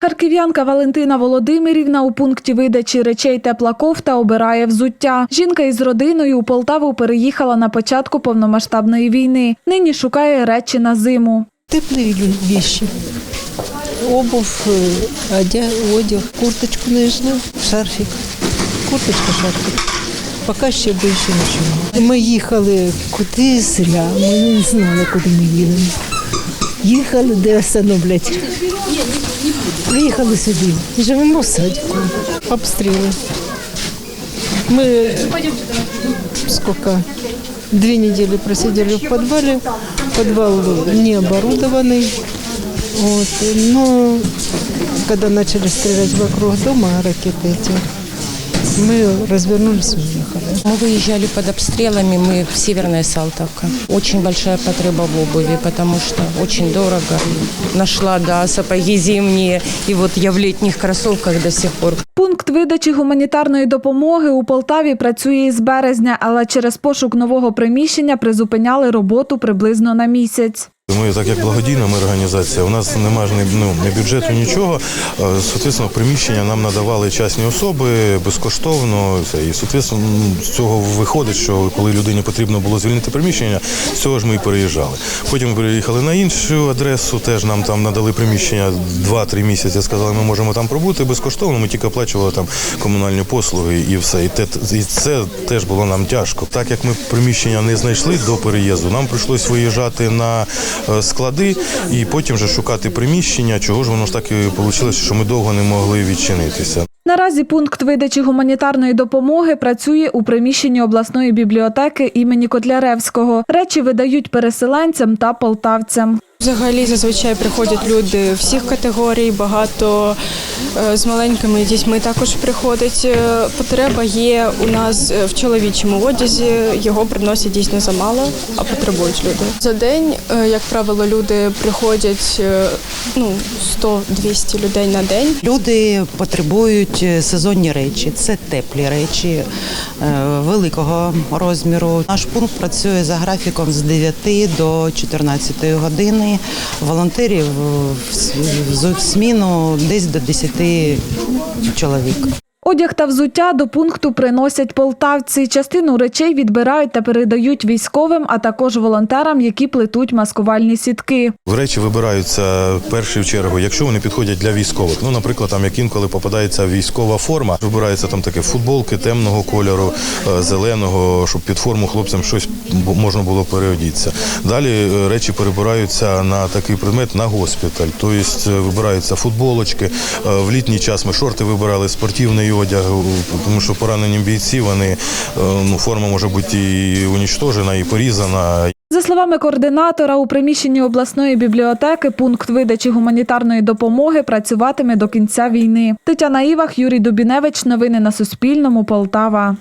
Харків'янка Валентина Володимирівна у пункті видачі речей тепла кофта обирає взуття. Жінка із родиною у Полтаву переїхала на початку повномасштабної війни. Нині шукає речі на зиму. Теплые лю- вещи. Обувь, э, одяг, курточку нижню, шарфик. Курточка, шарфик. Поки ще більше нічого. Ми їхали куди зря, ми не знали, куди ми їдемо. Їхали, де остановлять. Приїхали сюди. Живемо в садику. Обстріли. Ми сколько? Две недели просидели в подвале. Подвал не оборудованный. Вот. Но когда начали стрелять вокруг дома ракеты эти, мы развернулись и уехали. Мы выезжали под обстрелами, мы в Северная Салтовка. Очень большая потреба в обуви, потому что очень дорого. Нашла, да, сапоги зимние, и вот я в летних кроссовках до сих пор. Пункт видачі гуманітарної допомоги у Полтаві працює із березня, але через пошук нового приміщення призупиняли роботу приблизно на місяць. Ми, так як благодійна ми організація, у нас немає ну, ні бюджету, нічого. Е, Соответственно, приміщення нам надавали частні особи безкоштовно. І соответственно, з цього виходить, що коли людині потрібно було звільнити приміщення, з цього ж ми і переїжджали. Потім ми переїхали на іншу адресу, теж нам там надали приміщення 2-3 місяці. Сказали, ми можемо там пробути безкоштовно. Ми тільки оплачували там комунальні послуги і все. І, те, і це теж було нам тяжко. Так як ми приміщення не знайшли до переїзду, нам прийшлось виїжджати на склади і потім вже шукати приміщення. Чого ж воно ж так і вийшло, що ми довго не могли відчинитися. Наразі пункт видачі гуманітарної допомоги працює у приміщенні обласної бібліотеки імені Котляревського. Речі видають переселенцям та полтавцям. Взагалі зазвичай приходять люди всіх категорій, багато е, з маленькими дітьми також приходить. Е, Потреба є у нас е, в чоловічому одязі, його приносять дійсно замало, а потребують люди. За день, як правило, люди приходять ну, 100-200 людей на день. Люди потребують сезонні речі, це теплі речі великого розміру. Наш пункт працює за графіком з 9 до 14 години. Волонтерів е, в с- в зміну десь до 10 чоловік. Одяг та взуття до пункту приносять полтавці. Частину речей відбирають та передають військовим, а також волонтерам, які плетуть маскувальні сітки. Речі вибираються в першу чергу, якщо вони підходять для військових. Ну, наприклад, там як інколи попадається військова форма, вибираються там такі футболки темного кольору, е, зеленого, щоб під форму хлопцям щось можна було переодітися. Далі е, речі перебираються на такий предмет на госпіталь. Тобто вибираються футболочки. В літній час ми шорти вибирали, спортивний одяг, е, тому що поранені бійці вони е, ну форма може бути і унічтожена, і порізана. За словами координатора, у приміщенні обласної бібліотеки пункт видачі гуманітарної допомоги працюватиме до кінця війни. Тетяна Івах, Юрій Дубіневич. Новини на Суспільному. Полтава.